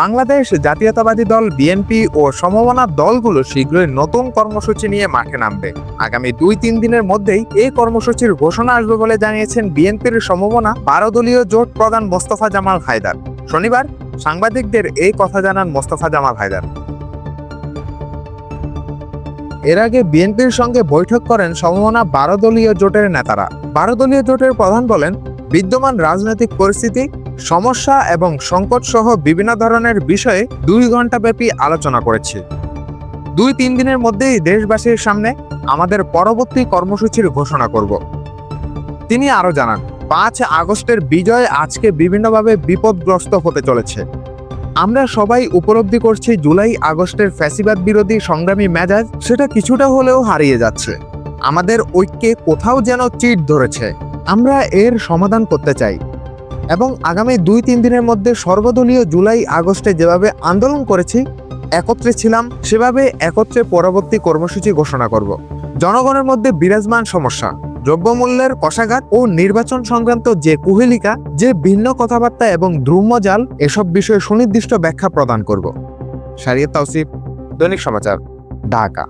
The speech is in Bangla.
বাংলাদেশ জাতীয়তাবাদী দল বিএনপি ও সমমনা দলগুলো শীঘ্রই নতুন কর্মসূচি নিয়ে মাঠে নামবে। আগামী দুই তিন দিনের মধ্যেই এই কর্মসূচির ঘোষণা আসবে বলে জানিয়েছেন বিএনপির সমমনা বারো দলীয় জোট প্রধান মোস্তফা জামাল হায়দার। শনিবার সাংবাদিকদের এই কথা জানান মোস্তফা জামাল হায়দার। এর আগে বিএনপির সঙ্গে বৈঠক করেন সমমনা বারো দলীয় জোটের নেতারা। বারো দলীয় জোটের প্রধান বলেন, বিদ্যমান রাজনৈতিক পরিস্থিতি সমস্যা এবং সংকট সহ বিভিন্ন ধরনের বিষয়ে দুই ঘণ্টা ব্যাপী আলোচনা করেছি। দুই তিন দিনের মধ্যেই দেশবাসীর সামনে আমাদের পরবর্তী কর্মসূচির ঘোষণা করব। তিনি আরও জানান, পাঁচ আগস্টের বিজয় আজকে বিভিন্নভাবে বিপদগ্রস্ত হতে চলেছে। আমরা সবাই উপলব্ধি করছি জুলাই আগস্টের ফ্যাসিবাদ বিরোধী সংগ্রামী মেজাজ সেটা কিছুটা হলেও হারিয়ে যাচ্ছে। আমাদের ঐক্যে কোথাও যেন চিট ধরেছে। আমরা এর সমাধান করতে চাই। এবং আগামী দুই তিন দিনের মধ্যে সর্বদলীয় জুলাই, আগস্টে যেভাবে আন্দোলন করেছি, একত্রে ছিলাম, সেভাবে একত্রে পরবর্তী কর্মসূচি ঘোষণা করব। জনগণের মধ্যে বিরাজমান সমস্যা, দ্রব্যমূল্যের কষাঘাত ও নির্বাচন সংক্রান্ত যে কুহেলিকা, যে ভিন্ন কথাবার্তা এবং দ্রুম্যজাল এসব বিষয়ে সুনির্দিষ্ট ব্যাখ্যা প্রদান করব। শারিয়া তাওসিফ, দৈনিক সমাচার, ঢাকা।